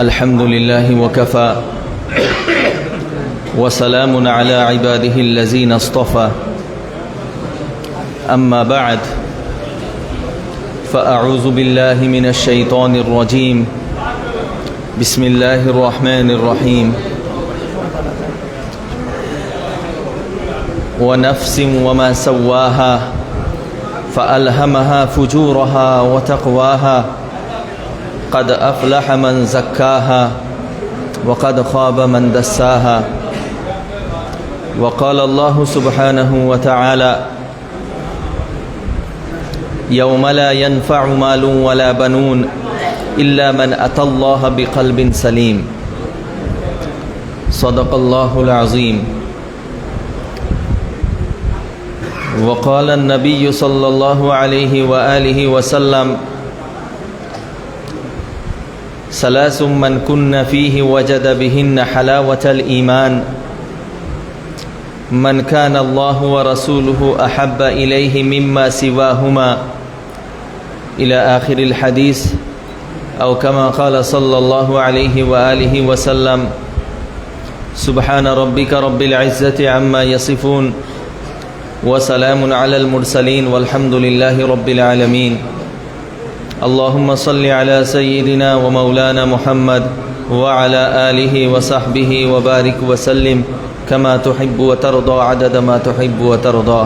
الحمد لله وكفى. وسلام على عباده الذين اصطفى. أما بعد فأعوذ بالله من الشيطان الرجيم. بسم الله الرحمن الرحيم. ونفس وما سواها فألهمها فجورها وتقواها. قد أفلح من زكاها وقد خاب من دساها. وقال الله سبحانه وتعالى يوم لا ينفع مال ولا بنون إلا من أتى الله بقلب سليم. صدق الله العظيم. وقال النبي صلى الله عليه وآله وسلم ثلاث من كن فيه وجد بهن حلاوة الإيمان. من كان الله ورسوله أحب إليه مما سواهما. إلى آخر الحديث. أو كما قال صلى الله عليه وآله وسلم سبحان ربك رب العزة عما يصفون. وسلام على المرسلين والحمد لله رب العالمين. اللهم صل على سيدنا ومولانا محمد وعلى آله وصحبه وبارك وسلم كما تحب وترضى عدد ما تحب وترضى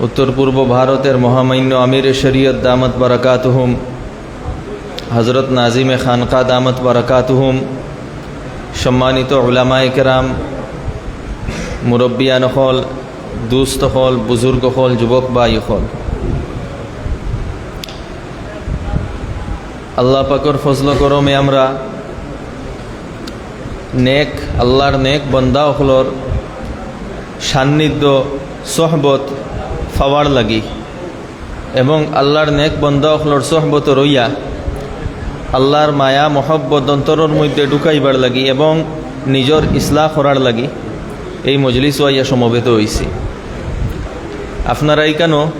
উত্তর পূর্ব ভারতের মহামান্য আমির শরীয়ত দামত বারাকাতুহুম হজরত নাজিমে খানকা দামত বারাকাতুহুম সম্মানিত উলামায়ে কেরাম মুরব্বিয়ান হল দুস্থ হল বুজুর্গ হল যুবক বা হল আল্লাহ পাকর ফজল করমে আমরা নেক, আল্লাহর নেক বন্দা হলর সান্নিধ্য, সহবত ফাওয়ার লাগি। এবং আল্লাহর নেক বন্দা হলর সহবত রইয়া আল্লাহর মায়া, মহব্বত অন্তরের মধ্যে ঢুকাইবার লাগি এবং নিজর ইসলাহ করার লাগি। এই মজলিস ওয়াইয়া সমবেত হয়েছি আপনারা এইখানো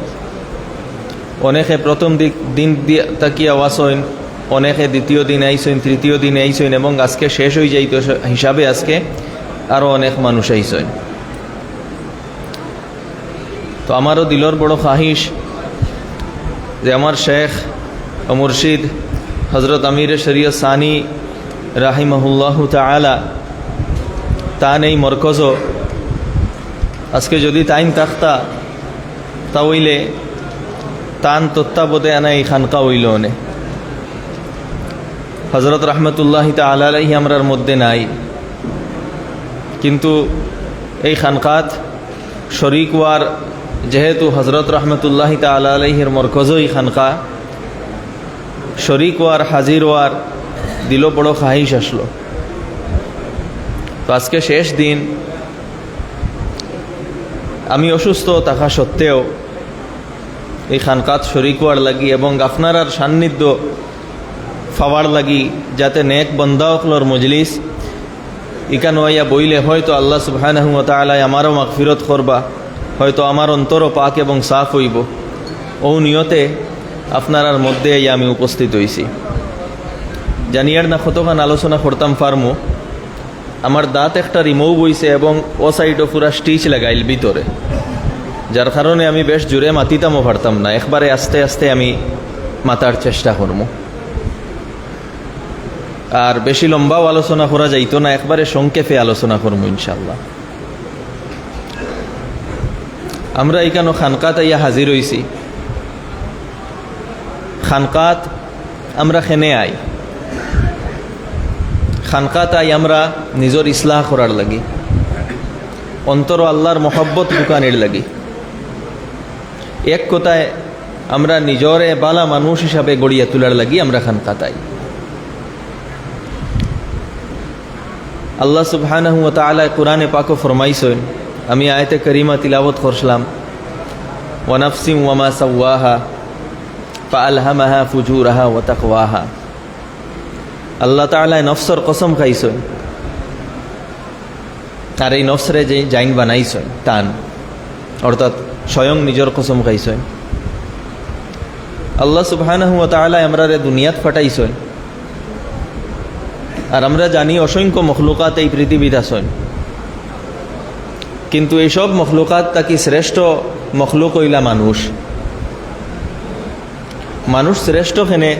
অনেকে প্রথম দিক দিন দিয়ে তাকিয়া হইন। অনেকে দ্বিতীয় দিন আইসইন, তৃতীয় দিন আইসইন এবং আজকে শেষ হয়ে যাইত হিসাবে আজকে আরও অনেক মানুষ আইসইন। তো আমারও দিলর বড় খাহিস যে আমার শেখ ও মুর্শিদ হজরত আমির শরিয় সানি রাহিমাহুল্লাহ তালা তান এই মরকজ আজকে যদি তাইন থাকতা তা হইলে তান তত্ত্বাবধে আনা এই খানকা হইল নে হজরত রহমতুল্লাহ তালাহি আমরার মধ্যে নাই। কিন্তু এই খানকাত শরিক ওয়ার যেহেতু হজরত রহমতুল্লাহ তালাহির মরকজই খানকা শরিক ওয়ার হাজির ওয়ার দিল বড় খাহিস আসলো। তো আজকে শেষ দিন। আমি অসুস্থ থাকা সত্ত্বেও এই খানকাত শরিক হওয়ার লাগি এবং আপনার সান্নিধ্য ফাওয়ার লাগি, যাতে নেক বন্দাওকলর মজলিস। ইকান ওয়াইয়া বইলে, হয়তো আল্লাহ সুবহানাহু তালাই আমারও মাগফিরত করবা, হয়তো আমার অন্তরও পাক এবং সাফ হইব। ও নিয়তে আপনার মধ্যে আমি উপস্থিত হইছি। জানিয়ার না কতখান আলোচনা করতাম ফার্মো, আমার দাঁত একটা রিমুভ হইছে এবং ও সাইডও পুরা স্টিচ লাগাইল ভিতরে। যার কারণে আমি বেশ জোরে মাতিতামও পারতাম না, একবারে আস্তে আস্তে আমি মাতার চেষ্টা করব আর বেশি লম্বাও আলোচনা করা যাইতো না, একবারে সংক্ষেপে আলোচনা করব ইনশাল্লাহ আমরা এখানে খানকাত আইয়া হাজির হইছি। খানকাত আমরা খেনে আই? খানকাত আই আমরা নিজের ইসলাহ করার লাগি। অন্তর আল্লাহর মহব্বত দোকানের লাগি। এক কথায় আমরা নিজরে বালা মানুষ হিসাবে গড়িয়া তোলার লাগি আমরা খানকাতাই আল্লাহ সুবহানাহু তাআলা কোরআনে পাকও ফরমাইছেন, আমি আয়াতে করিমা তিলাওয়াত করছিলাম। ওয়া নাফসিম ওয়া মা সাওয়াহা, ফাআলহামাহা ফুজুরাহা ওয়া তাকওয়াহা। আল্লাহ তাআলা নফসর কসম খাইছেন, আর এই নফসরে যে জাইন বানাইছেন টান অর্থাৎ স্বয়ং নিজের কসম খাইছেন। আল্লাহ সুবহানাহু ওয়া তাআলা আমরা রে দুনিয়াত ফাটাইছেন। আর আমরা জানি অসংখ্য মখলুকাত এই পৃথিবীত আছেন। কিন্তু এইসব মখলুকাত তাকি শ্রেষ্ঠ মখলুক হইলা মানুষ। মানুষ শ্রেষ্ঠ খেনে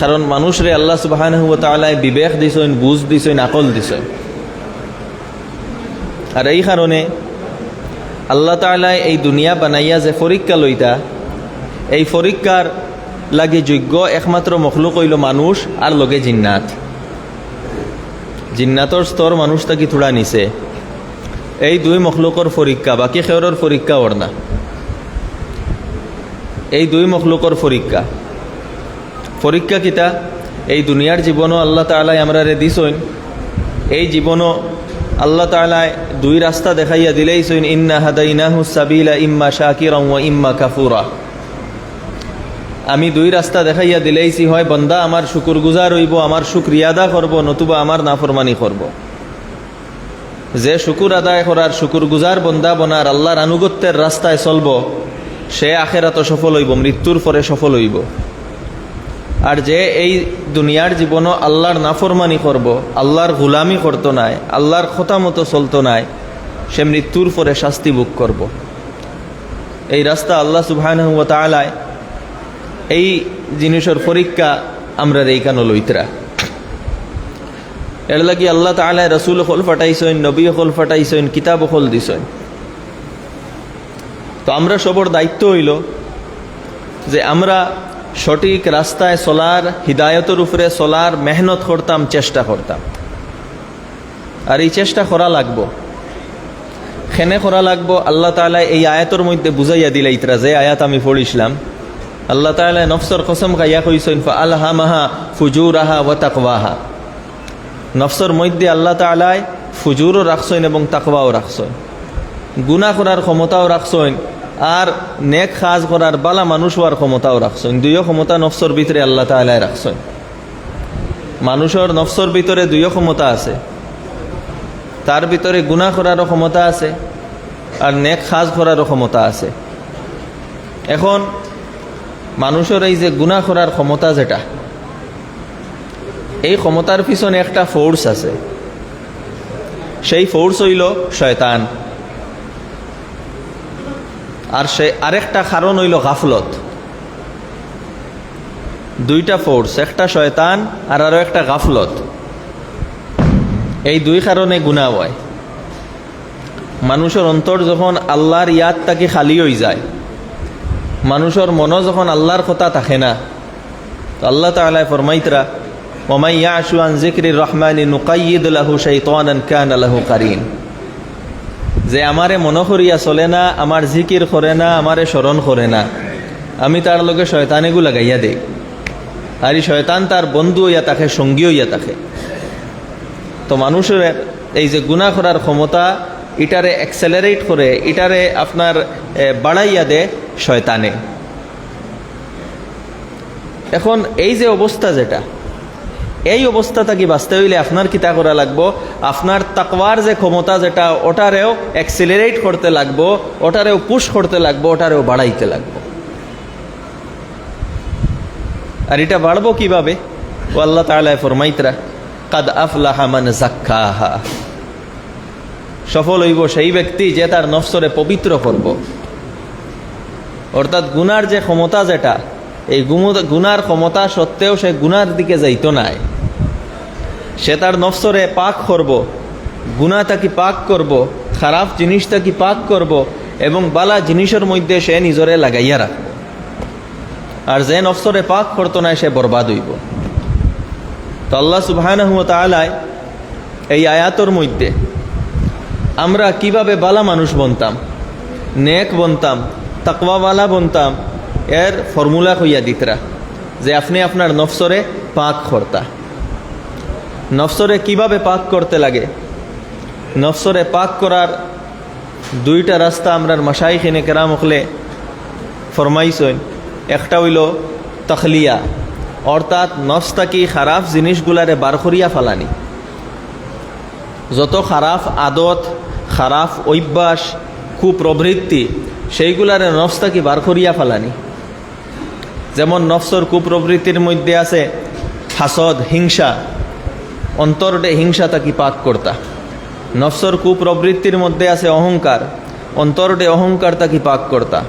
কারণ মানুষরে আল্লাহ সুবাহানহু তালায় বিবেক দিছেন, বুঝ দিছেন, আকল দিছেন। আর এই কারণে আল্লাহ তালায় এই দুনিয়া বানাইয়া যে পরীক্ষা লইতা, এই পরীক্ষার লাগে যোগ্য একমাত্র মখলুক হইল মানুষ আর লগে জিন্নাত। জিন্নাতর স্তর মানুষ তাকি থোড়া নিছে এই দুই মখলুকর পরীক্ষা বাকি খেয়রর পরীক্ষা ওর না এই দুই মখলুকর পরীক্ষা পরীক্ষা কিতা? এই দুনিয়ার জীবনও আল্লাহ তালাই আমরা রে দিছইন এই জীবনও আল্লাহ তালায় দুই রাস্তা দেখাইয়া দিলেই সইন ইন্না হাদাইনাহু সাবিলা ইম্মা শাকিরা ইম্মা কাফুরা আমি দুই রাস্তা দেখাইয়া দিলেইছি, হয় বন্দা আমার শুকুর গুজার হইব, আমার শুক্রিয়াদা করব, নতুবা আমার নাফরমানি করব। যে শুকুর আদায় করার শুকুর গুজার বন্দা বনার আল্লাহর আনুগত্যের রাস্তায় চলব, সে আখেরাত সফল হইব, মৃত্যুর পরে সফল হইব। আর যে এই দুনিয়ার জীবনও আল্লাহর নাফরমানি করব, আল্লাহর গুলামি করতো নাই, আল্লাহর খতা মতো চলতো নাই, সে মৃত্যুর পরে শাস্তি ভোগ করব। এই রাস্তা আল্লাহ সুবহান তালায় এই জিনিসের পরীক্ষা আমরা এইখানো লইতরা? এর লাগি আল্লাহ তালায় রসুল হল ফাটাইছেন, নবী হল ফাটাইছেন, কিতাব হল দিছেন। তো আমরা সবর দায়িত্ব হইল যে আমরা সঠিক রাস্তায় চলার, হৃদায়তের উপরে চলার মেহনত করতাম, চেষ্টা করতাম। আর এই চেষ্টা করা লাগবো। খেনে করা লাগবো? আল্লাহ তালা এই আয়াতর মধ্যে বুঝাইয়া দিলে ইতরা, যে আয়াত আমি পড়িছিলাম আল্লাহ তালা নফসর কসম খাইয়া কইসইন ফা আল্লাহা মাহা ফুজুরাহা ও তাকওয়াহা। নফসর মধ্যে আল্লাহ তালায় ফুজুরও রাখছেন এবং তাকওয়াও রাখছেন। গুণা করার ক্ষমতাও রাখছেন আর নেক খাজ করার বালা মানুষ হওয়ার ক্ষমতাও রাখছেন। দুইও ক্ষমতা নফসর ভিতরে আল্লাহ তালায় রাখছেন। মানুষের নফসর ভিতরে দুইও ক্ষমতা আছে। তার ভিতরে গুণা করারও ক্ষমতা আছে আর নেক খাজ করারও ক্ষমতা আছে। এখন মানুষের এই যে গুণা করার ক্ষমতা যেটা, এই ক্ষমতার পিছনে একটা ফোর্স আছে। সেই ফোর্স হইল শয়তান। আর সে আরেকটা কারণ হইল গাফলত। দুইটা ফোর্স একটা শয়তান আর আরও একটা গাফলত। এই দুই কারণে গুণা হয়। মানুষের অন্তর যখন আল্লাহর ইয়াদ তাকে খালি হয়ে যায় মানুষের মনও যখন আল্লাহর কথা থাকে না, তো আল্লাহ তালাই ফরমাইতরা ওমাই ইয়াশু আন জিক্রির রহমানি নুকাইদ লাহু শাইতানান কান লাহু কারিন। যে আমারে মনে করিয়া চলে না, আমার জিকির করে না, আমারে স্মরণ করে না, আমি তার লগে শয়তানেগু লাগাইয়া দেই। আর এই শয়তান তার বন্ধু হইয়া তাকে সঙ্গী হইয়া থাকে। তো মানুষের এই যে গুণা করার ক্ষমতা, এটারে অ্যাক্সেলারেট করে, এটারে আপনার বাড়াইয়া দে শয়তানে। এখন এই যে অবস্থা যেটা, এই অবস্থা থাকি বাঁচতে হইলে আপনার কিতা করা লাগবো? আপনার তাকওয়ার যে ক্ষমতা যেটা, ওটারেও অ্যাক্সিলারেট করতে লাগবো, ওটারেও পুশ করতে লাগবো, ওটারেও বাড়াইতে লাগবো। আর এটা বাড়বো কীভাবে? ও আল্লাহ তালায় ফরমাইতরা, কাদ আফলাহা মান জাক্কাহা সফল হইব সেই ব্যক্তি যে তার নফসরে পবিত্র করব। অর্থাৎ গুনার যে ক্ষমতা যেটা, এই গুনার ক্ষমতা সত্ত্বেও সে গুনার দিকে যাইত নাই। সে তার নফসরে পাক করব গুণা তাকে পাক করব, খারাপ জিনিস তাকে পাক করব, এবং বালা জিনিসের মধ্যে সে নিজরে লাগাইয়া রাখব। আর যে নফসরে পাক করতো না সে বরবাদ হইব। তো আল্লাহ সুবাহ এই আয়াতর মধ্যে আমরা কীভাবে বালা মানুষ বনতাম, নেক বনতাম তাকওয়াওয়ালা বনতাম এর ফর্মুলা হইয়া দিতরা, যে আপনি আপনার নফসরে পাক করতা। নফসরে কীভাবে পাক করতে লাগে? নফসরে পাক করার দুইটা রাস্তা আমরার মাসাইখিনে কেরাম হলে ফরমাইছেন একটা হইল তখলিয়া, অর্থাৎ নফসটাকি খারাপ জিনিসগুলারে বার করিয়া ফালানি? যত খারাপ আদত, খারাপ অভ্যাস কুপ্রবৃত্তি, সেইগুলারে নফসটাকে বার করিয়া ফেলানি? যেমন নফসর কুপ্রবৃত্তির মধ্যে আছে হাসদ, হিংসা। অন্তরটে হিংসা তাকি পাক কর্তা নফসর কুপ্রবৃত্তির মধ্যে আছে অহংকার। অন্তরটে অহংকার তাকি পাক কর্তা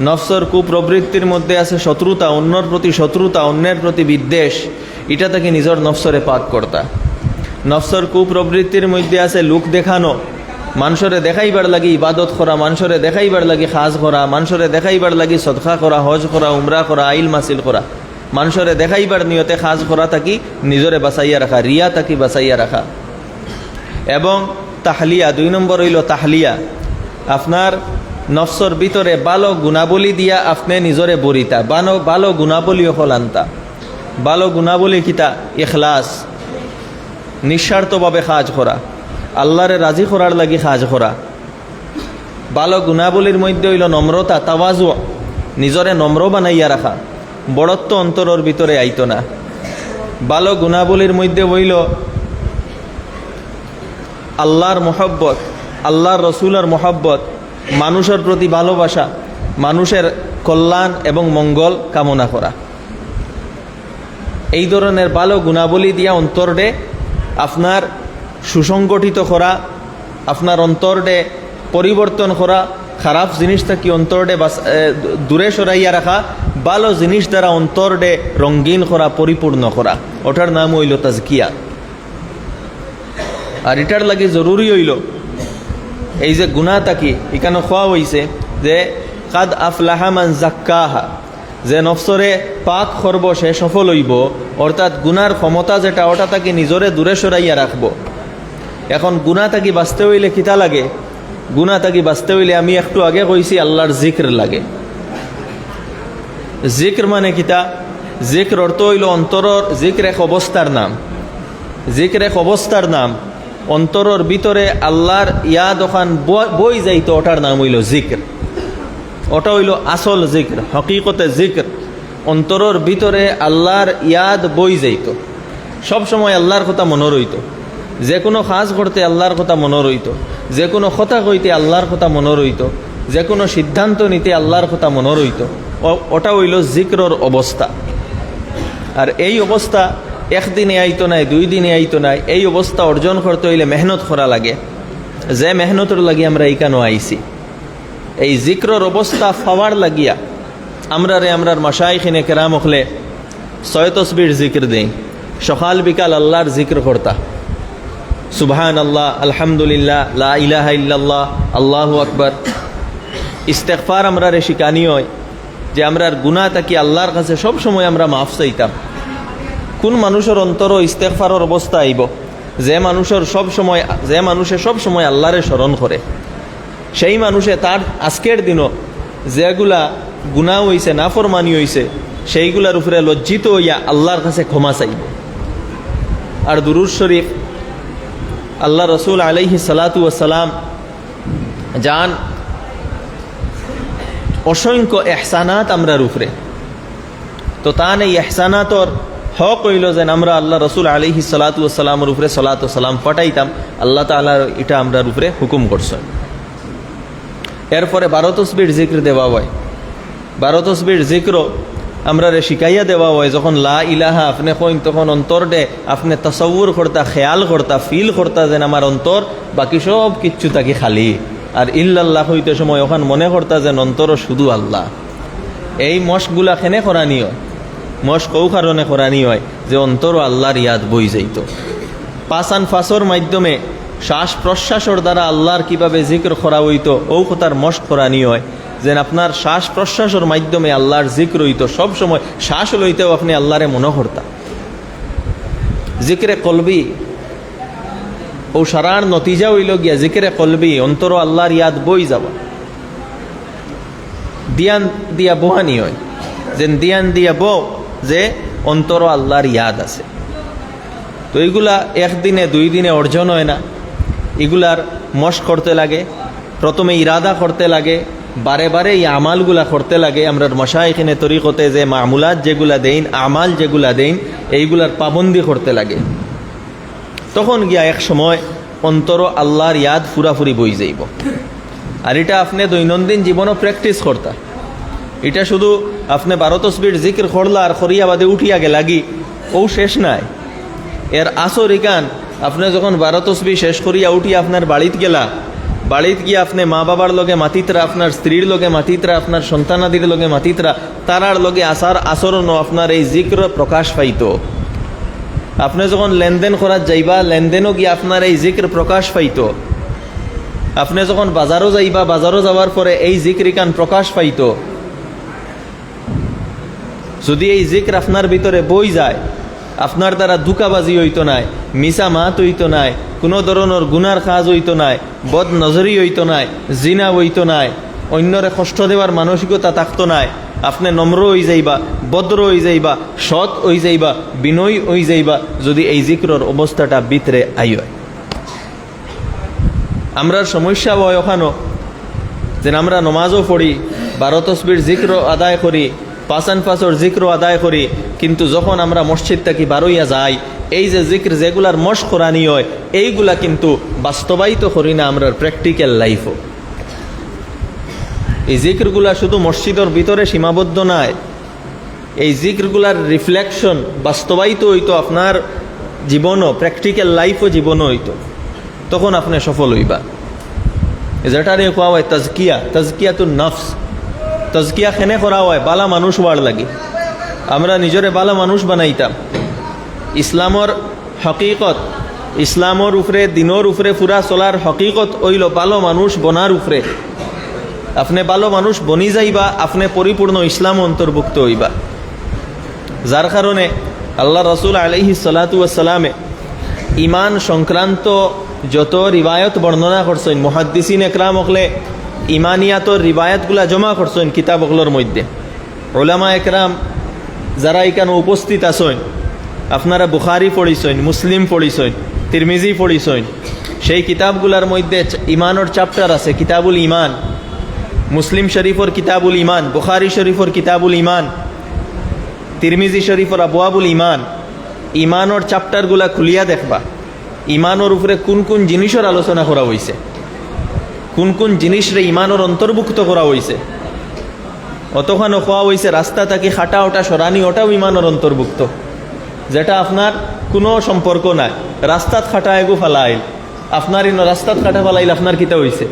নফসর কুপ্রবৃত্তির মধ্যে আছে শত্রুতা, অন্যর প্রতি শত্রুতা, অন্যের প্রতি বিদ্বেষ। এটা তাকে নিজের নফসরে পাক কর্তা নফসর কুপ্রবৃত্তির মধ্যে আছে লুক দেখানো। মানুষরে দেখাইবার লাগি ইবাদত করা মানুষরে দেখাইবার লাগি খাজ করা মানুষরে দেখাইবার লাগি সদখা করা, হজ করা, উমরা করা, আইল মাসিল করা। মানুষরে দেখাইবার নিয়তে খাজ করা থাকি নিজরে বাঁচাইয়া রাখা, রিয়া তাকি বাঁচাইয়া রাখা। এবং তাহলিয়া, দুই নম্বর হইল তাহলিয়া। আপনার নফসর ভিতরে ভালো গুণাবলী দিয়া আপনি নিজরে বরিতা। বানো ভালো গুণাবলী হল আনতা ভালো গুণাবলী কিতা? ইখলাস। নিঃস্বার্থভাবে কাজ করা। আল্লাহরে রাজি করার লাগি সাজ করা। ভালো গুণাবলীর মধ্যে হইল নম্রতা, তাওয়াজু, নিজরে নম্র বানাইয়া রাখা। বড়ত্ব অন্তরের ভিতরে আইতো না। ভালো গুণাবলীর মধ্যে হইল আল্লাহর মোহব্বত, আল্লাহর রসুলের মোহব্বত, মানুষের প্রতি ভালোবাসা, মানুষের কল্যাণ এবং মঙ্গল কামনা করা। এই ধরনের ভালো গুণাবলী দিয়া অন্তরডে আপনার সুসংগঠিত করা, আপনার অন্তরডে পরিবর্তন করা, খারাপ জিনিস থাকি অন্তরডে দূরে সরাইয়া রাখা, ভালো জিনিস দ্বারা অন্তরডে রঙ্গিন করা, পরিপূর্ণ করা। ওটার নাম হইল তাজকিয়া। আর এটার লাগে জরুরি হইল, এই যে গুণা তাকি এখানে খোয়া হইছে যে, কাদ আফলাহামান জাক্কাহা যে নফসরে পাক করব সে সফল হইব, অর্থাৎ গুনার ক্ষমতা যেটা, ওটা তাকে নিজরে দূরে সরাইয়া রাখব। এখন গুণা তাকি বাঁচতে হইলে কিতা লাগে? গুণা তাকি বাঁচতে হইলে আমি একটু আগে কইছি, আল্লাহর জিক্র লাগে। জিক্র মানে কিতা? জিক্র অর্থ হইল অন্তরর জিক্র এক অবস্থার নাম। জিক্র এক অবস্থার নাম। অন্তরর ভিতরে আল্লাহর ইয়াদ ব- বই যাইতো, ওটার নাম হইল জিক্র। ওটা হইল আসল জিক্র, হকিকতে জিক্র। অন্তরর ভিতরে আল্লাহর ইয়াদ বই যাইত। সব সময় আল্লাহর কথা মনে রইত। যে কোনো কাজ করতে আল্লাহর কথা মনে যে কোনো কথা কইতে আল্লাহর কথা মনে যে কোনো সিদ্ধান্ত নিতে আল্লাহর কথা মনে ওটা হইল জিক্রর অবস্থা। আর এই অবস্থা একদিনে আইতো নাই, দুই দিনে আইতো নাই, এই অবস্থা অর্জন করতে হইলে মেহনত করা লাগে। যে মেহনতের লাগি আমরা এইখানো আইছি। এই জিক্রর অবস্থা ফাওয়ার লাগিয়া আমরা রে আমরার মাসাইখিনে কেরাম হলে ছয় তসবির জিক্র দেই। সকাল বিকাল আল্লাহর জিক্র করতা। সুবহান আল্লাহ আলহামদুলিল্লাহ, লা ইলাহা ইল্লাল্লাহ, আল্লাহু আকবার। ইস্তেকফার আমরা রে শিকানি হয়, যে আমরার গুণা তাকি আল্লাহর কাছে, সব সময় আমরা মাফ চাইতাম। কোন মানুষের অন্তর ইস্তেকফারের অবস্থা আইব? যে মানুষের সব সময়, যে মানুষে সব সময় আল্লাহরে স্মরণ করে। সেই মানুষে তার আজকের দিনও যেগুলা গুণা হইছে, নাফরমানি হইছে, সেইগুলার উপরে লজ্জিত হইয়া আল্লাহর কাছে ক্ষমা চাইব। আর দুরুজ শরীফ আল্লাহ রসুল আলাইহি সালাতু সালাম যান অসংখ্য এহসানাত আমরার উপরে তো তান এই এহসানাতর হক হইল যে আমরা আল্লাহ রসুল আলিহি সালাতু সালামের উপরে সালাতু সালাম পাঠাইতাম আল্লাহ তালার এটা আমরার উপরে হুকুম করছেন এরপরে বারো তসবির জিক্র দেওয়া হয়। বারো তসবির জিক্র আমরা রে শিখাইয়া দেওয়া হয়, যখন লা ইলাহা, আপনি কইন, তখন অন্তর ডে আপনি তসব্বুর করতা, খেয়াল করতা, ফিল করতা যেন আমার অন্তর, বাকি সব কিচ্ছু তাকে খালি। আর ইল্লাল্লাহ হইতে সময় ওখান মনে করতা যেন অন্তর শুধু আল্লাহ। এই মশগুলা খেনে করানি হয়? মশ কৌ কারণে করানি হয়? যে অন্তর আল্লাহর ইয়াদ বই যাইত। পাসান ফাঁসর মাধ্যমে শ্বাস প্রশ্বাসর দ্বারা আল্লাহর কীভাবে জিক্র করা হইত ও কথার মশ করানি হয়। যেন আপনার শ্বাস প্রশ্বাসের মাধ্যমে আল্লাহর জিক হইত। সবসময় শ্বাস লইতেও আপনি আল্লাহরে মনে করতা জিক্রে কলবি ও সারার নতিজা হইল গিয়া জিক্রে কলবি, অন্তর আল্লাহর ইয়াদ বই যাবা দিয়ান দিয়া বোহানি হয়। যেন দিয়ান দিয়া বো যে অন্তর আল্লাহর ইয়াদ আছে। তো এইগুলা একদিনে দুই দিনে অর্জন হয় না। এগুলার মশ করতে লাগে। প্রথমে ইরাদা করতে লাগে। বারে বারে এই আমালগুলা করতে লাগে, আমরা মশা এখানে তরিকতে যে মামুলাত যেগুলা দেইন, আমাল যেগুলা দেইন, এইগুলার পাবন্দি করতে লাগে। তখন গিয়া এক সময় অন্তর আল্লাহর ইয়াদ ফুরাফুরি বই যাইব। আর এটা আপনি দৈনন্দিন জীবনও প্র্যাকটিস করতা। এটা শুধু আপনি বারো তসবির জিকির খড়লা আর খরিয়া বাদে উঠিয়া গেলাগি ও শেষ নাই। এর আসর ইকান, আপনি যখন বারো তসবি শেষ করিয়া উঠিয়া আপনার বাড়িত গেলা বাড়িত গিয়ে আপনি মা বাবার লগে মাতিতরা, আপনার স্ত্রীর লগে মাতিতরা, আপনার সন্তানাদির লগে মাতিতরা, তারার লগে আসার আচরণও আপনার এই জিক্র প্রকাশ পাইত। আপনি যখন লেনদেন করার যাইবা, লেনদেনও গিয়ে আপনার এই জিক্র প্রকাশ পাইত। আপনি যখন বাজারও যাইবা, বাজারও যাওয়ার পরে এই জিক্রিকান প্রকাশ পাইত। যদি এই জিক্র আপনার ভিতরে বই যায়, আপনার দ্বারা দুকাবাজি হইতো নাই মিসা মাত হইতো নাই কোনো ধরনের গুনার কাজ হইতো নাই বদ নজরি হইতো নাই, জিনা হইতো নাই, অন্যরে কষ্ট দেওয়ার মানসিকতা থাকতো নাই। আপনি নম্র হয়ে যাইবা, বদ্র হয়ে যাইবা, সৎ হয়ে যাইবা, বিনয় হয়ে যাইবা, যদি এই জিক্রর অবস্থাটা ভিতরে আই হয় আমরার সমস্যা হয় ওখানো যে আমরা নমাজও পড়ি, বারো তসবির জিক্র আদায় করি পাসান পাসর জিক্র আদায় করি, কিন্তু যখন আমরা মসজিদ থাকি বারোইয়া যাই এই যে জিক্র যেগুলার মশ করানি হয়, এইগুলা কিন্তু বাস্তবায়িত করি না আমরা প্র্যাকটিক্যাল লাইফও এই জিক্রগুলা শুধু মসজিদের ভিতরে সীমাবদ্ধ নয়, এই জিক্রগুলার রিফ্লেকশন বাস্তবায়িত হইতো আপনার জীবনও প্র্যাকটিক্যাল লাইফও জীবনও হইতো। তখন আপনি সফল হইবা। যেটারে কোয়া হয়, তাজকিয়া তাজকিয়া তো নফস। তজকিয়া খেনে করা হয়? বালা মানুষ হওয়ার লাগে। আমরা নিজরে বালা মানুষ বানাইতাম। ইসলামর হকিকত ইসলামর উপরে দিনর উপরে ফুরা চলার হকিকত হইল ভালো মানুষ বনার উপরে আপনি ভালো মানুষ বনি যাইবা, আপনি পরিপূর্ণ ইসলাম অন্তর্ভুক্ত হইবা। যার কারণে আল্লাহ রসুল আলহি সালাতামে ইমান সংক্রান্ত যত রিবায়ত বর্ণনা করছেন মহাদ্দিসিন একরাম হকলে ইমানিয়াতর রিবায়তগুলা জমা করছেন কিতাবগুলোর মধ্যে। ওলামা একরাম যারা এখানে উপস্থিত আছেন আপনারা বুখারি পড়িছেন, মুসলিম পড়িছেন, তিরমিজি পড়িছেন। সেই কিতাবগুলার মধ্যে ইমানোর চ্যাপ্টার আছে, কিতাবুল ইমান মুসলিম শরীফর কিতাবুল ইমান বুখারি শরীফর কিতাবুল ইমান তিরমিজি শরীফর আবুয়াবুল ইমান ইমানোর চ্যাপ্টারগুলা খুলিয়া দেখবা। ইমানোর উপরে কোন কোন জিনিসের আলোচনা করা হয়েছে কোন কোন জিনিসরে ইমানোর অন্তর্ভুক্ত করা হয়েছে অতখানো খোয়া হয়েছে রাস্তা থাকি খাটা ওটা সরানি ওটাও ইমানোর অন্তর্ভুক্ত। যেটা আপনার কোনো সম্পর্ক নাই। রাস্তাত খাটা এগু ফালাইল। আপনার ইন রাস্তাত খাটা ফালাইল, আপনার কিতা হয়েছে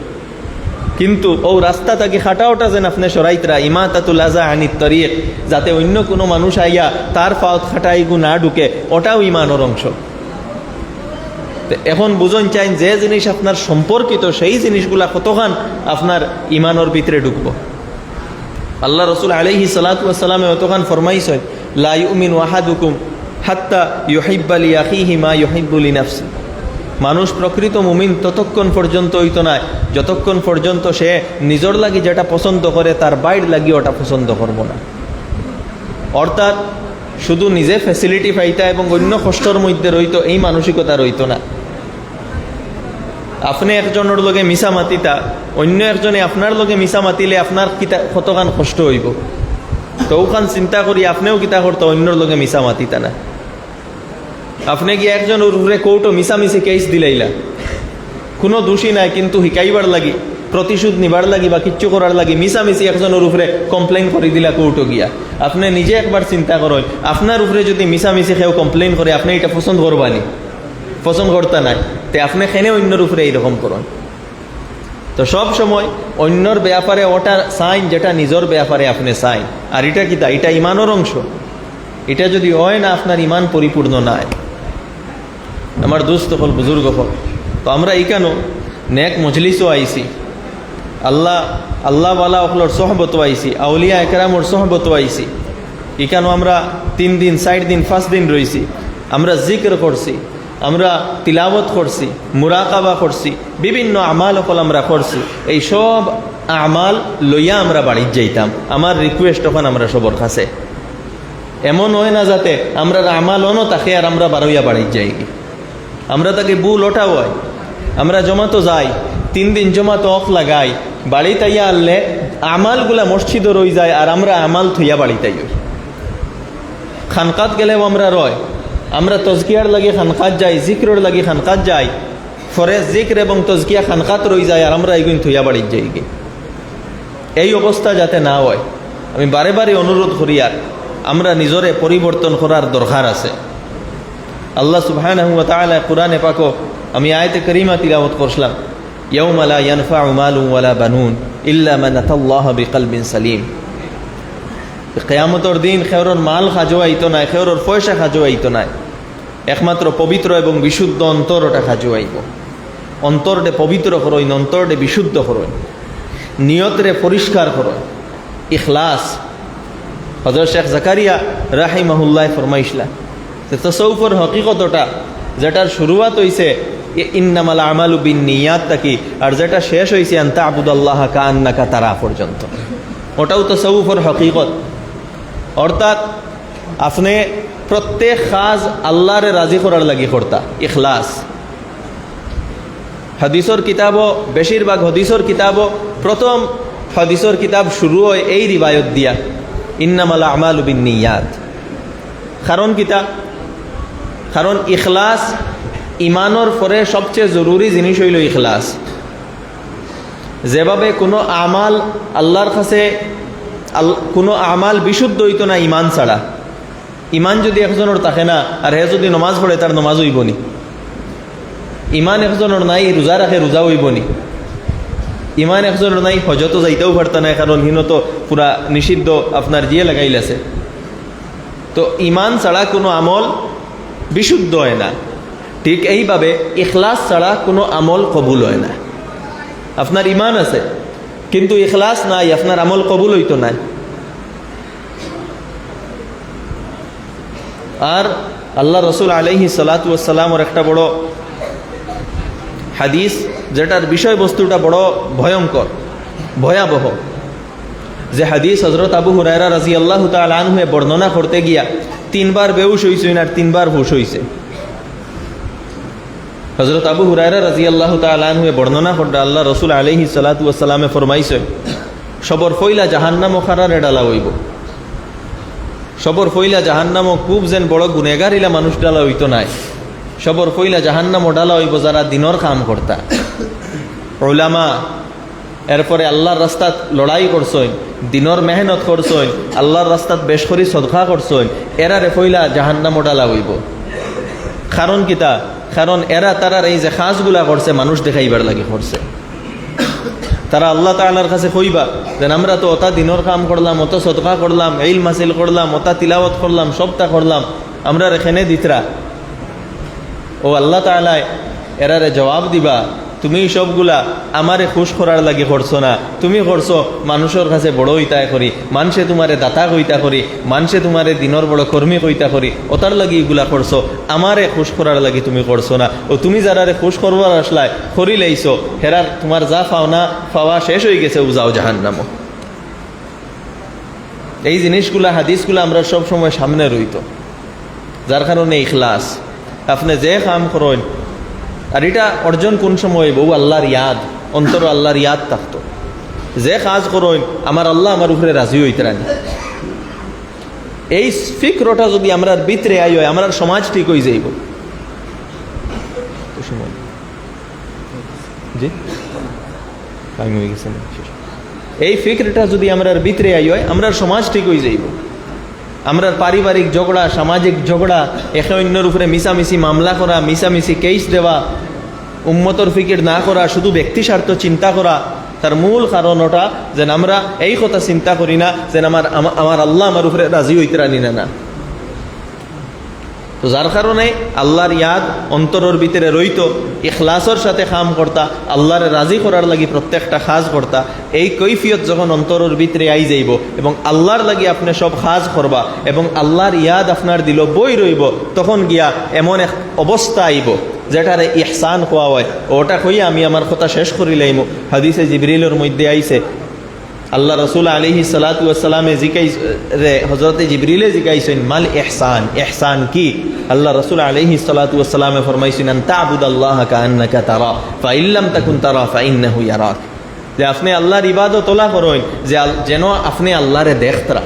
কিন্তু ও রাস্তা তাকে খাটা ওটা যেন আপনি সরাইতরা ইমা তাতুল আজা আনি তরিক যাতে অন্য কোনো মানুষ আইয়া তার পাওত খাটা এগু না ঢুকে, ওটাও ইমানোর অংশ। এখন বুঝন চাইন, যে জিনিস আপনার সম্পর্কিত, সেই জিনিসগুলা কতখান আপনার ইমানোর ভিতরে ঢুকব। আল্লাহ রসুল আলহি সালাতামে অতখান ফরমাইছেন লাইউমিন ওয়াহাদুকুম হাত্তা ইহিব্বালি আখিহি মা ইহিব্বুলি নাফসি। মানুষ প্রকৃত মুমিন ততক্ষণ পর্যন্ত হইতো না যতক্ষণ পর্যন্ত সে নিজর লাগি যেটা পছন্দ করে, তার বাইর লাগি ওটা পছন্দ করব না। অর্থাৎ শুধু নিজে ফ্যাসিলিটি পাইতা এবং অন্য কষ্টর মধ্যে রইতো, এই মানসিকতা রইত না। আপনি একজনের লগে মিশা মাতিতা, অন্য একজনে আপনার লগে মিশা মাতিলে আপনার কিতা কতখান কষ্ট হইব? তো ওখান চিন্তা করি আপনিও কিতা করতো, অন্যর লগে মিশা মাতিতা না। আপনি কি একজন উপরে কৌটো মিশামিশি কেস দিলাইলা? কোনো দোষী নাই, কিন্তু শিকাইবার লাগি, প্রতিশোধ নিবার লাগি বা কিচ্ছু করার লাগি মিশামিশি একজনের উপরে কমপ্লেন করে দিলা কৌটো গিয়া। আপনি নিজে একবার চিন্তা করেন, আপনার উপরে যদি মিশামিশি কেউ কমপ্লেন করে, আপনি এটা পছন্দ করবানি? পছন্দ করতে নাই। তে আপনি খেনে অন্যর উপরে এইরকম করুন? তো সব সময় অন্যর ব্যাপারে ওটা সাইন যেটা নিজের ব্যাপারে আপনি সাইন আর এটা কি তা এটা ইমানোর অংশ। এটা যদি হয় না, আপনার ইমান পরিপূর্ণ নাই। আমার দোস্ত হল, বুজুর্গ হল। তো আমরা ইকানো নেক মজলিসও আইসি আল্লাহ আল্লাহওয়ালা অকলর সহবত আইসি আউলিয়া একরামর সহবত আইসি ইকানো আমরা তিন দিন, চার দিন, পাঁচ দিন রয়েছি আমরা জিক্র করছি। আমরা তিলাবত করছি, মুরাকাবা করছি, বিভিন্ন আমাল অকল আমরা করছি। এই সব আমাল লইয়া আমরা বাড়ির যাইতাম। আমার রিকোয়েস্ট তখন আমরা সবর কাছে। এমন হয় না যাতে আমরা আমাল অনো তাকে আর আমরা বারোইয়া বাড়ির যাই। আমরা তাকে ওঠাও হয় আমরা জমাতো যাই, তিন দিন জমাতো অফ লাগাই। বাড়ি তাইয়া আনলে আমালগুলা মসজিদও রই যায় আর আমরা আমাল থইয়া বাড়ি তাই খানকাত গেলেও আমরা রয়। আমরা তজকিয়ার লাগে খানকাত যাই, জিক্রর লাগে খানকাত যাই। ফরে জিক্র এবং তজকিয়া খানকাত রই যায় আর আমরা এগুন থইয়া বাড়ির যাই গে। এই অবস্থা যাতে না হয়, আমি বারে বারে অনুরোধ করি আর, আমরা নিজরে পরিবর্তন করার দরকার আছে। আল্লাহ তাআলা কোরআনে পাকো, আমি আয়তে করিমা তিলাওয়াত করছিলাম। বানুন সালিম। দিন মাল নাই নাই। একমাত্র পবিত্র এবং বিশুদ্ধ খাজো আইব অন্তরটে পবিত্র করইন অন্তরটে বিশুদ্ধ করইন নিয়তরে পরিষ্কার করইন ইখলাস। হজর শেখ জাকারিয়া রাহিমাহুল্লাহ ফরমাইশলা তসৌফর হকিকতটা, যেটার শুরুয়াত হইছে ইন্নামাল আমালু বিন নিয়াত তাকি আর যেটা শেষ হইছে আন্তা আবুদাল্লাহ কান্নাকা তারা পর্যন্ত। ওটাও তসৌফর হকিকত। অর্থাৎ, আপনি প্রত্যেক কাজ আল্লাহরে রাজি করার লাগি করতা, ইখলাস। হদিসর কিতাবও, বেশিরভাগ হদিসর কিতাবও, প্রথম হদিসর কিতাব শুরু হয় এই রিবায়ত দিয়া, ইন্নামাল আমাল বিন নিয়াত কারণ কিতা? কারণ ইখলাস ইমানোর পরে সবচেয়ে জরুরি জিনিস হইল ইখলাস। যেভাবে কোনো আমাল আল্লাহর কাছে কোনো আমাল বিশুদ্ধ হইতো না ইমান ছাড়া। ইমান যদি একজনের থাকে না, আর হে যদি নমাজ পড়ে, তার নমাজ হইবনি। ইমান একজনের নাই, রোজা রাখে, রোজা হইবনি। ইমান একজনের নাই হজত যাইতেও পারতা না কারণ হিন তো পুরা নিষিদ্ধ আপনার জিয়ে লাগাইল আছে তো ইমান ছাড়া কোনো আমল বিশুদ্ধ হয় না। ঠিক এইভাবে ইখলাস ছাড়া কোনো আমল কবুল হয় না। আপনার ইমান আছে, কিন্তু ইখলাস নাই, আপনার আমল কবুল হইতো নাই। আর আল্লাহ রসুল আলহি সালাতামর একটা বড় হাদিস, যেটার বিষয়বস্তুটা বড় ভয়ঙ্কর, ভয়াবহ। যে হাদিস হজরত আবু হুরায়রা রাজি আল্লাহ তালহুয়ে বর্ণনা করতে গিয়া তিনবার বেউস হইছেন আর তিনবার হুশ হইছে। হজরত আবু হুরায়রা রাজি আল্লাহ তালহুয়ে বর্ণনা করতে আল্লাহ রসুল আলহি সালাতামে ফরমাইছে, সবর ফইলা জাহান্নাম খারার এডালা হইব। সবর ফইলা জাহান্নামও খুব যেন বড় গুনেগারিলা মানুষ ডালা হইতো নাই। সবর ফইলা জাহান্নাম ডালা হইব যারা দিনর কাম করতা। ওলামা এরপরে আল্লাহর রাস্তাত লড়াই করছইন দিনর মেহনত করছইন, আল্লাহর রাস্তাত বেশ করি সদকা করছইন, এরারে ফইলা জাহান্নাম ডালা হইব। কারণ কিতা কারণ এরা তারার এই যে খাসগুলা করছে, মানুষ দেখাইবার লাগে করছে। তারা আল্লাহ তালার কাছে কইবা, যে আমরা তো ওটা দিনর কাম করলাম অত সদকা করলাম এইল মাসিল করলাম ওটা তিলাওয়াত করলাম, সবটা করলাম আমরা এখানে দিতরা? ও আল্লাহ তালায় এরারে জবাব দিবা তুমি সবগুলা আমারে খুশ করার লাগে করছ না। তুমি করছ, মানুষের কাছে বড় হইতা করি, মানুষে তোমারে দাতা কইতা করি, মানুষে তোমারে দিনর বড় কর্মী কইতা করি ওটার লাগি এগুলা করছ, আমারে খুশ করার লাগি তুমি করছ না। ও তুমি যারারে খুশ করবার আসলাই করি লাইছো, হেরার তোমার যা পাওনা, পাওয়া শেষ হয়ে গেছে, উজাও জাহান্নামো। এই জিনিসগুলা, হাদিসগুলা আমরা সব সময় সামনে রইত। যার কারণে ইখলাস। আপনি যে কাম করেন আর এটা অর্জন কোন সময়? বউ আল্লাহর ইয়াদ, অন্তর আল্লাহর ইয়াদ থাকতো। যে কাজ করেন, আমার আল্লাহ আমার উপরে রাজি হইতে রানি এই ফিক্রটা যদি আমরা ভিতরে আই হয়, আমার সমাজ ঠিক হয়ে যাইব? এই ফিক্রটা যদি আমরা ভিতরে আই হয়, আমরা সমাজ ঠিক হয়ে যাইব। আমরা পারিবারিক ঝগড়া, সামাজিক ঝগড়া, একে অন্যের উপরে মিশামিশি মামলা করা, মিশামিশি কেস দেওয়া, উম্মতর ফিকির না করা, শুধু ব্যক্তি স্বার্থ চিন্তা করা, তার মূল কারণ ওটা যেন আমরা এই কথা চিন্তা করি না, যেন আমার আমার আল্লাহ আমার উপরে রাজি হইতে রানি না না। তো যার কারণে আল্লাহর ইয়াদ অন্তরের ভিতরে রইত, ইখলাসর সাথে খাম করতা, আল্লাহর রাজি করার লাগি প্রত্যেকটা খাজ করতা, এই কৈফিয়ত যখন অন্তরের ভিতরে আই যাইব এবং আল্লাহর লাগি আপনি সব খাজ করবা এবং আল্লাহর ইয়াদ আপনার দিল বই রইব, তখন গিয়া এমন এক অবস্থা আইব যেটারে ইহসান খোয়া হয়। ওটা কইয়া আমি আমার কথা শেষ করি লাইম। হাদিসে জিবরিলের মধ্যে আইছে আল্লাহ রসুল আলিহি সালাতামে জিকাই রে হজরতে জিবরিলে জিকাইছেন, মাল এহসান এহসান কি? আল্লাহ রসুল আলিহি সালাতামে ফরমাইছেন তাবুদ আল্লাহ কান্নাকা ফাইল্লাম তাকুন তারা ফাইন্নাহু ইয়ারাক। যে আপনি আল্লাহর ইবাদত তোলা করেন যে যেন আপনি আল্লাহরে দেখতরা।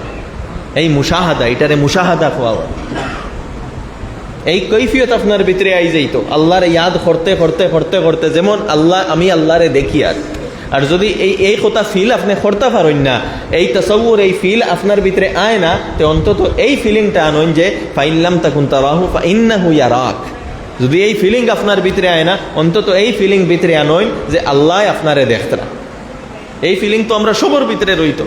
এই মুশাহাদা, এটারে মুশাহাদা খোয়া এই কৈফিয়ত আপনার ভিতরে আই যাইতো। আল্লাহরে ইয়াদ করতে করতে করতে করতে, যেমন আল্লাহ, আমি আল্লাহরে দেখি আর। আর যদি এই এই কথা ফিল আপনি করতে পারেন না, এই তসব্বুর এই ফিল আপনার ভিতরে আয় না, তো অন্তত এই ফিলিংটা আনইন যে ফাইল্লাম তাকুন তারাহু, ফাইন্নাহু ইয়ারাক। যদি এই ফিলিং আপনার ভিতরে আয় না, অন্তত এই ফিলিং ভিতরে আনইন যে, আল্লাহ আপনারে দেখতরা এই ফিলিং তো আমরা সবর ভিতরে রইত।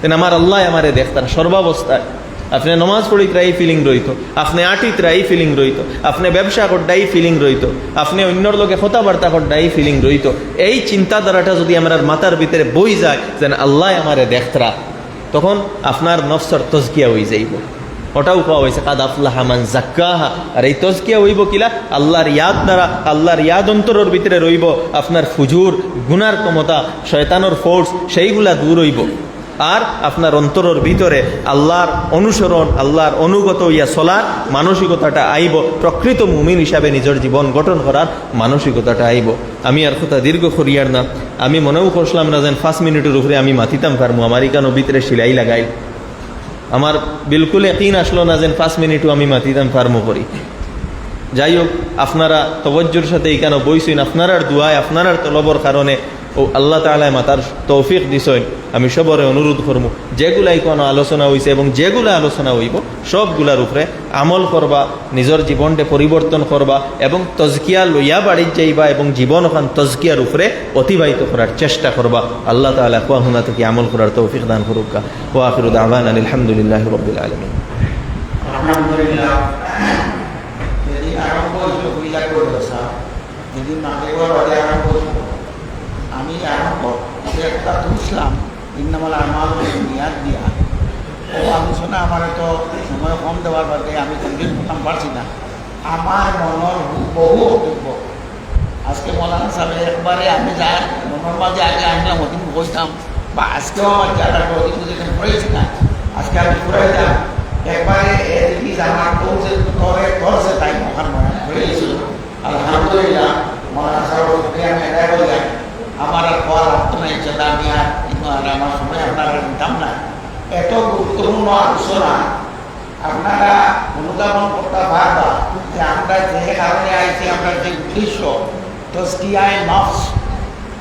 তেন আমার আল্লাহ আমারে দেখতার সর্বাবস্থায়। আপনি নমাজ পড়িতরা এই ফিলিং রইত। আপনি আটিতরা এই ফিলিং রইত। আপনি ব্যবসা করডা এই ফিলিং রইত। আপনি অন্যর লোকে কথাবার্তা করডা এই ফিলিং রইত। এই চিন্তাধারাটা যদি আমার মাথার ভিতরে বই যায়, যেন আল্লাহ আমারে দেখতরা, তখন আপনার নফসর তজকিয়া হয়ে যাইব। ওটাও পাওয়া হয়েছে, কাদ আফলাহা মান জাক্কাহা। আর এই তজকিয়া হইব কিলা? আল্লাহর ইয়াদ দ্বারা, আল্লাহর ইয়াদ অন্তরের ভিতরে রইব। আপনার ফুজুর, গুনার ক্ষমতা, শয়তানোর ফোর্স সেইগুলা দূর হইব। আর আপনার অন্তরের ভিতরে আল্লাহর অনুসরণ, আল্লাহর অনুগত ইয়া চলার মানসিকতাটা আইব। প্রকৃত মুমিন হিসাবে নিজের জীবন গঠন করার মানসিকতাটা আইব। আমি আর কথা দীর্ঘ করিয়ার না। আমি মনেও করছিলাম না যেন পাঁচ মিনিটের উপরে আমি মাতিতাম পারমু, আমার ইকানো ভিতরে সিলাই লাগাই আমার বিলকুল একদিন আসলো না যেন পাঁচ মিনিটও আমি মাতিতাম ফার্মো করি। যাই হোক, আপনারা তবজ্জুর সাথে এখানে বইছেন, আপনারার দুয়ায়, আপনারার তলবর কারণে ও আল্লাহ তালায় মাতার তৌফিক দিছেন। আমি সবরে অনুরোধ করব যেগুলাই কোনো আলোচনা হয়েছে এবং যেগুলা আলোচনা হইব, সবগুলার উপরে আমল করবা, নিজের জীবনটা পরিবর্তন করবা এবং তজকিয়া লইয়া বাড়ির যাইবা এবং জীবন ওখান তজকিয়ার উপরে অতিবাহিত করার চেষ্টা করবা। আল্লাহ তালা কুয়া হুনা থেকে আমল করার তৌফিক দান করুকা ও আখিরুদ আহ্বান আলহামদুলিল্লাহ রবিল আলমিন। আলহামদুলিল্লাহ যদি আরম্ভ হইল পূজা করবে স্যার যদি মাগেবার আগে আরম্ভ হইল আমি আরম্ভ যে তুলছিলাম ইন্নামাল আমার মেয়াদ দিয়া। ও আলোচনা আমার তো সময় কম দেওয়ার বাদে আমি কমপ্লিট করতাম পারছি না। আমার মনের বহু বক্তব্য আজকে মৌলানা সাহেব একবারে আমি যার মনের মাঝে আগে আসলাম, ওদিন বসতাম বা আজকেও আমার যারা ওদিন দুদিন পড়েছি না, আজকে আমি ঘুরে যাম একবারে এদিকে আমার পৌঁছে ধরে ধরছে তাই মহান মনে হয়ে গেছিল। আলহামদুলিল্লাহ, মৌলানা সাহেব আমি এটাই বললাম আমার আর খাওয়ার রাখতো না ইচ্ছা আমি আর আমার সময় আপনারা নিতাম না। এত গুরুত্বপূর্ণ আলোচনা। আপনারা অনুধাবন করতে পারবা, যে আমরা যে কারণে আইছি, আমরা যে উদ্দেশ্য তস্কিয়ায় নফস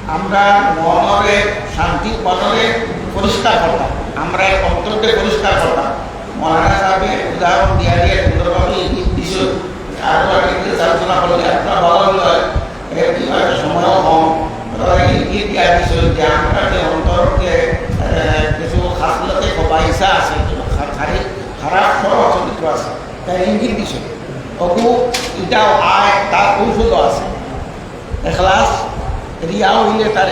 আমরা মনরে শান্তি মনরে পরিষ্কার করতাম। আমরা অন্তরকে পরিষ্কার করতাম। মহারানা সাহেবের উদাহরণ দিয়া দিয়ে সুন্দরভাবে আলোচনা করলে আপনার হলো এর কি হয় সময়ও কম তবে ইঙ্গিত দিয়া দিছ যে আমরা যে অন্তরকে আহ, কিছু খাসলতে কবাইসা আছে কিছু খা- খারি খারাপ স্বভাব চরিত্র আছে ইঙ্গিত দিছ। অকু, এটাও আয়, তার ঔষধও আছে। এখলাস, রিয়া হইলে তার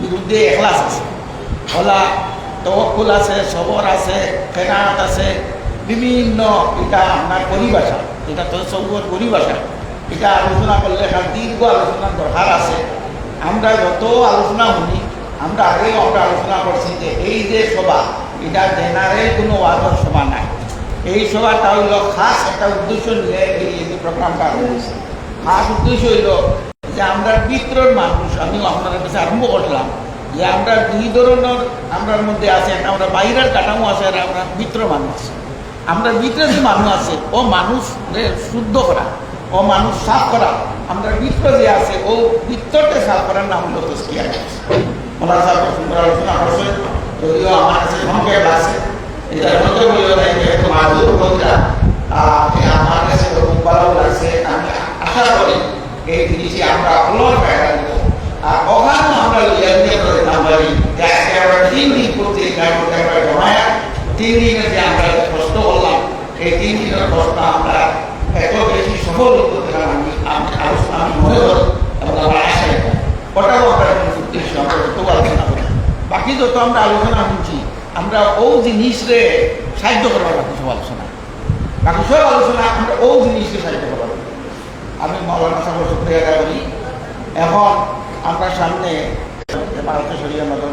বিরুদ্ধে এখলাস আছে। হলা তবকুল আছে, সবর আছে ফেরাত আছে, বিভিন্ন এটা আপনার পরিভাষা, এটা তো সবর পরিভাষা। এটা আলোচনা করলে একটা দীর্ঘ আলোচনার দরকার আছে। আমরা যত আলোচনা শুনি আমরা আগেও আমরা আলোচনা করছি যে এই যে সভা, এটা জেনারেল কোনো ওয়াজর সভা নাই। এই সভাটা হইল খাস একটা উদ্দেশ্য নিয়ে এই এই প্রোগ্রামটা হয়েছে। খাস উদ্দেশ্য হইল যে আমরা বিত্রর মানুষ আমি আপনাদের কাছে আরম্ভ করলাম যে আমরা দুই ধরনের আমরার মধ্যে আছে, একটা আমরা বাইরের কাঠামো আছে আর আমরা মিত্র মানুষ আছে। আমরা মিত্র যে মানুষ আছে, ও মানুষ শুদ্ধ করা, ও মানুষ সাফ করা। আমরা মিত্র যে আছে, ও মিত্রকে সাফ করার নাম হলো তস্কিয়া। ওনার সাহেব আমার কাছে আছে। এটা যত বলে নাই যে একটু মাদুর বলটা আমার কাছে খুব ভালো লাগছে আমি আশা করি এই জিনিসই আমরা ফলন পাইরা দিব আর ওখানে আমরা লেনদেন করে না পারি যে আজকে আমরা তিন দিন করতে এখানে আমরা জমায়া তিন দিনে যে আমরা যে কষ্ট করলাম এই তিন দিনের কষ্ট আমরা এত বেশি সফল করতে পারলাম আমি আমি আলোচনা আমি মনে করি এবং আমার আশা এটা ওটাও আমরা কোনো উদ্দেশ্য আমরা যত আলোচনা করি বাকি যত আমরা আলোচনা শুনছি আমরা ও জিনিসরে সাহায্য করবার বাকি সব আলোচনা। বাকি সব আলোচনা আমরা ও জিনিসকে সাহায্য করবার আমি মৌলানা সাহেব শুক্রিয়া করি। এখন আমরা সামনে ভারতের শরীরের মতো